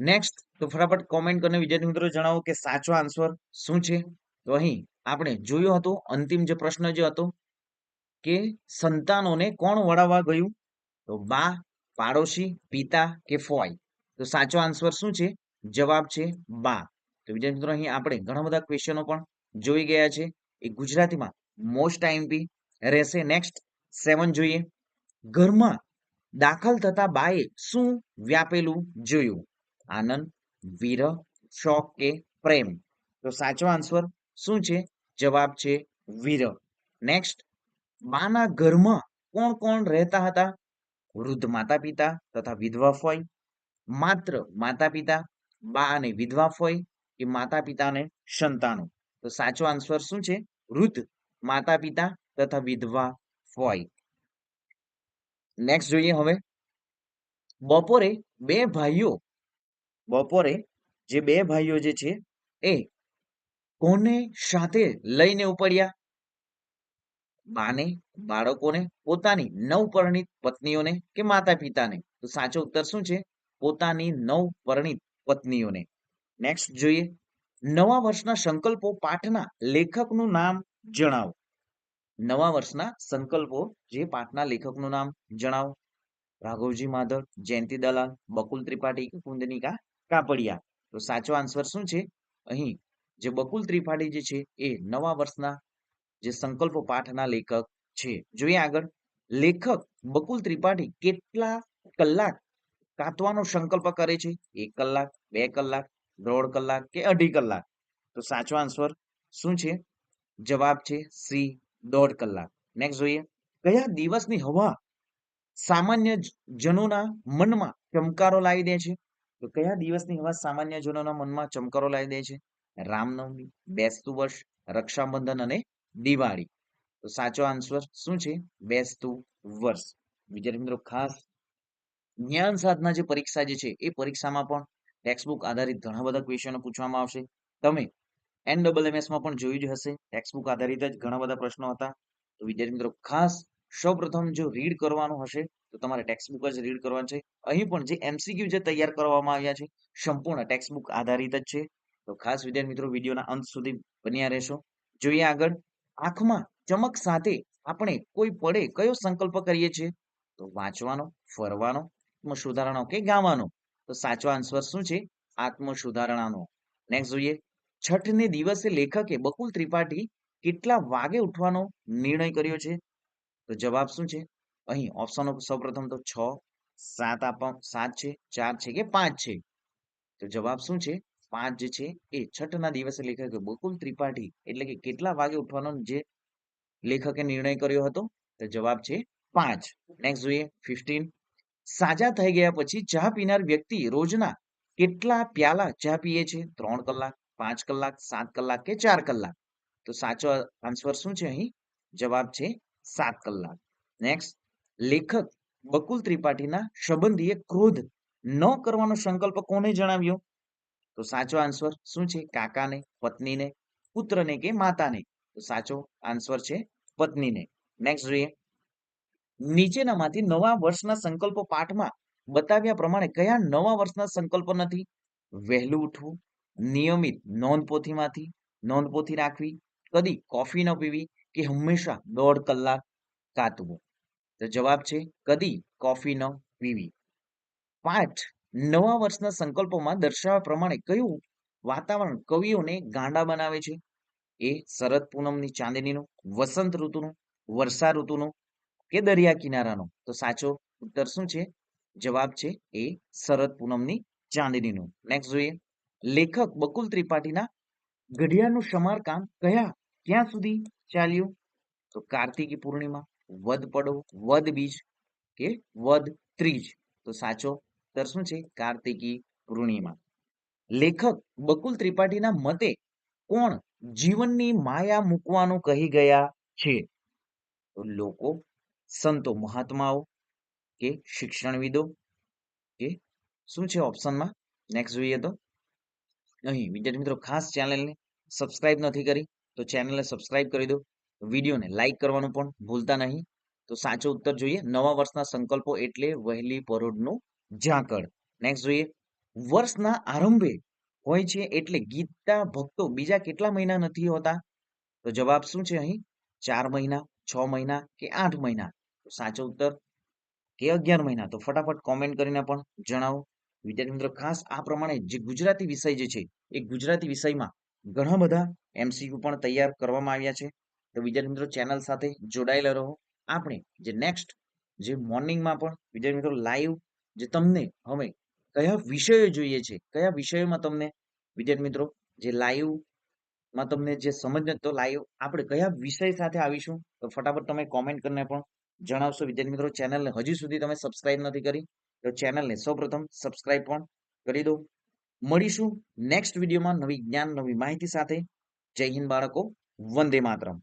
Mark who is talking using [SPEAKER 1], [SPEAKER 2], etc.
[SPEAKER 1] Next તો ફટાફટ comment કરીને વિદ્યાર્થી મિત્રો જણાવો કે સાચો આન્સર શું છે? તો અહીં આપણે જોયું હતું, અંતિમ જે પ્રશ્ન જે હતો કે સંતાનોને કોણ વળાવવા ગયું? તો બા, પાડોશી, પિતા કે ફોય તો સાચો આન્સર શું છે? જવાબ છે બા. તો વિદ્યાર્થી મિત્રો અહીં આપણે ઘણા બધા ક્વેશ્ચનો પણ જોઈ ગયા છે. એ ગુજરાતીમાં મોસ્ટ આઈએમપી રહેશે. નેક્સ્ટ સેવન જોઈએ. ઘરમાં દાખલ થતા બાએ શું વ્યાપેલું જોયું? આનંદ, વિરહ, શોક કે પ્રેમ? તો સાચો આન્સર શું છે? જવાબ છે વિરહ. નેક્સ્ટ બાના ઘરમાં કોણ કોણ રહેતા હતા? વૃદ્ધ માતા પિતા તથા વિધવા ફોય માત્ર માતા પિતા બા અને વિધવા ફોય કે માતા પિતા અને સંતાનો? તો સાચો આન્સર શું છે? વૃદ્ધ માતા પિતા તથા વિધવા ફોય નેક્સ્ટ જોઈએ હવે. બપોરે બે ભાઈઓ બપોરે જે બે ભાઈઓ જે છે, એ કોને સાથે લઈને ઉપડ્યા? બાને બાળકોને, પોતાની નવપરણિત પત્નીઓને કે માતા પિતાને તો સાચો ઉત્તર શું છે? પોતાની નવપરણિત પત્નીઓને. નેક્સ્ટ જોઈએ. નવા વર્ષના સંકલ્પો પાઠના લેખકનું નામ જણાવો. નવા વર્ષના સંકલ્પો જે પાઠના લેખકનું નામ જણાવો. રાઘવજી માધવ, જયંતિ દલાલ, બકુલ ત્રિપાઠી કુંદનિકા? કાપડિયા. તો સાચો આન્સર શું છે? અહીં જે બકુલ ત્રિપાઠી જે છે, એ નવા વર્ષના જે સંકલ્પ પાઠના લેખક છે. જોઈએ આગળ. લેખક બકુલ ત્રિપાઠી કેટલા કલાક કાતવાનો સંકલ્પ કરે છે? એક કલાક, બે કલાક, દોઢ કલાક કે અઢી કલાક? તો સાચો આન્સર શું છે? જવાબ છે સી, દોઢ કલાક. નેક્સ્ટ જોઈએ. કયા દિવસની હવા સામાન્ય જનોના મનમાં ચમકારો લાવી દે છે? તો કયા દિવસની હવા સામાન્ય જનોના મનમાં ચમકારો લાવી દે છે? રામનવમી, બેસતું વર્ષ, રક્ષાબંધન અને દિવાળી. તો સાચો આન્સર શું છે? બેસતું વર્ષ. વિદ્યાર્થી મિત્રો, ખાસ જ્ઞાન સાધના જે પરીક્ષા જે છે, એ પરીક્ષામાં પણ ટેક્સ્ટબુક આધારિત ઘણા બધા ક્વેશ્ચનો પૂછવામાં આવશે. તમે એન ડબલમાં પણ જોયું જ હશે. ટેક્સ્ટબુક આધારિત જ ઘણા બધા પ્રશ્નો હતા. તો વિદ્યાર્થી મિત્રો, ખાસ સૌપ્રથમ જો રીડ કરવાનું હશે, તો તમારે ટેક્સ્ટબુક જ રીડ કરવાનું છે. અહીં પણ જે એમસીક્યુ જે તૈયાર કરવામાં આવ્યા છે, સંપૂર્ણ ટેક્સ્ટ બુક આધારિત જ છે. તો ખાસ વિદ્યાર્થી મિત્રો, વિડીયોના અંત સુધી બન્યા રહેશો. જોઈએ આગળ. આંખમાં ચમક સાથે આપણે કોઈ પડે કયો સંકલ્પ કરીએ છીએ? તો વાંચવાનો, ફરવાનો, આત્મસુધારણો કે ગાવાનો? તો સાચો આન્સર શું છે? આત્મસુધારણાનો. નેક્સ્ટ જોઈએ. છઠને દિવસે લેખકે બકુલ ત્રિપાઠી કેટલા વાગે ઉઠવાનો નિર્ણય કર્યો છે? તો જવાબ શું છે? અહીં ઓપ્શનો સૌપ્રથમ તો છ, સાત આપવા સાત છે, ચાર છે કે પાંચ છે? તો જવાબ શું છે? પાંચ જે છે. એ છઠના દિવસે લેખકે બકુલ ત્રિપાઠી એટલે કે કેટલા વાગે ઉઠવાનો જે લેખકે નિર્ણય કર્યો હતો? તો જવાબ છે પાંચ. નેક્સ્ટ જોઈએ ફિફ્ટીન સાજા થઈ ગયા પછી ચા પીનાર વ્યક્તિ રોજના કેટલા પ્યાલા ચા પીએ છે? ત્રણ કલાક, પાંચ કલાક, સાત કલાક કે ચાર કલાક? તો સાચો આન્સર શું છે અહીં? જવાબ છે સાત કલાક. નેક્સ્ટ લેખક બકુલ ત્રિપાઠીના સંબંધીએ ક્રોધ ન કરવાનો સંકલ્પ કોને જણાવ્યો? તો સાચો આન્સર શું છે? કાકાને, પત્નીને, પુત્રને કે માતાને? તો સાચો આન્સર છે પત્નીને. નેક્સ્ટ જોઈએ. નીચેનામાંથી નવા વર્ષના સંકલ્પો પાઠમાં બતાવ્યા પ્રમાણે કયા નવા વર્ષના સંકલ્પ નથી? વહેલું ઉઠવું, નિયમિત નોંધપોથીમાંથી નોંધપોથી રાખવી, કદી કોફી ન પીવી કે હંમેશા દોઢ કલાક કાતવું? તો જવાબ છે, કદી કોફી ન પીવી. પાઠ નવા વર્ષના સંકલ્પોમાં દર્શાવ્યા પ્રમાણે કયું વાતાવરણ કવિઓને ગાંડા બનાવે છે? એ શરદ પૂનમની ચાંદનીનું, વસંત ઋતુનું, વર્ષા ઋતુનું કે દરિયા કિનારાનો? તો સાચો ઉત્તર શું છે? જવાબ છે, એ શરદ પૂનમની ચાંદનીનું. નેક્સ્ટ જોઈએ. લેખક બકુલ ત્રિપાઠીના ઘડિયાળનું સમારકામ કયા, ક્યાં સુધી? ચાલ્યું તો કાર્તિકી પૂર્ણિમા, વદ પડો, વદ બીજ કે વદ ત્રીજ. તો સાચો ઉત્તર શું છે? કાર્તિકી પૂર્ણિમા. લેખક બકુલ ત્રિપાઠીના મતે કોણ જીવનની માયા મૂકવાનું કહી ગયા છે? તો લોકો, સંતો મહાત્માઓ કે શિક્ષણવિદો કે શું છે ઓપ્શનમાં નેક્સ્ટ જોઈએ તો. અહીં વિદ્યાર્થી મિત્રો ખાસ ચેનલને સબસ્ક્રાઇબ નથી કરી. તો ચેનલને સબસ્ક્રાઇબ કરી દો. વિડીયોને લાઇક કરવાનું પણ ભૂલતા નહીં. તો સાચો ઉત્તર જોઈએ, નવા વર્ષના સંકલ્પો એટલે વહેલી પરોઢનું ઝાકળ. નેક્સ્ટ જોઈએ, વર્ષના આરંભે હોય છે એટલે ગીતા ભક્તો બીજા કેટલા મહિના નથી હોતા? તો જવાબ શું છે અહીં? ચાર મહિના, છ મહિના કે આઠ મહિના? તો સાચો ઉત્તર કે અગિયાર મહિના? તો ફટાફટ કોમેન્ટ કરીને પણ જણાવો. વિદ્યાર્થી મિત્રો, ખાસ આ પ્રમાણે જે ગુજરાતી વિષય જે છે, એ ગુજરાતી વિષયમાં ઘણા બધા એમસીક્યુ પણ તૈયાર કરવામાં આવ્યા છે. તો વિદ્યાર્થી મિત્રો, ચેનલ સાથે જોડાયેલા રહો. આપણે જે નેક્સ્ટ જે મોર્નિંગમાં પણ વિદ્યાર્થી મિત્રો લાઈવ જે તમને હવે કયા વિષયો જોઈએ છે, કયા વિષયોમાં તમને વિદ્યાર્થી મિત્રો જે લાઈવમાં તમને જે સમજ તો લાઈવ આપણે કયા વિષય સાથે આવીશું? તો ફટાફટ તમે કોમેન્ટ કરીને પણ જણાવશો. વિદ્યાર્થી મિત્રો, ચેનલને હજી સુધી તમે સબસ્ક્રાઇબ નથી કરી, તો ચેનલને સૌપ્રથમ સબસ્ક્રાઇબ પણ કરી દો. મળીશું નેક્સ્ટ વિડીયોમાં નવી જ્ઞાન નવી માહિતી સાથે. જય હિન્દ બાળકો વંદે માતરમ.